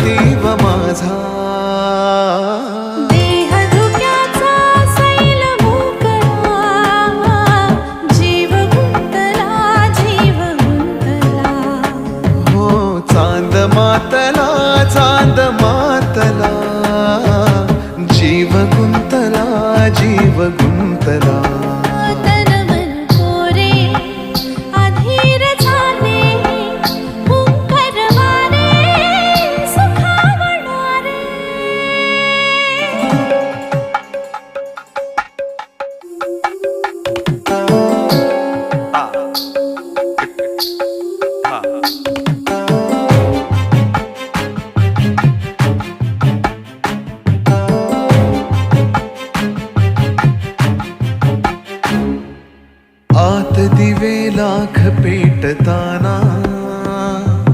देव माझा देह जीव हो चांद मातला चांद मातला जीव गुंतला जीव गुंतला दिवे लाख पेटता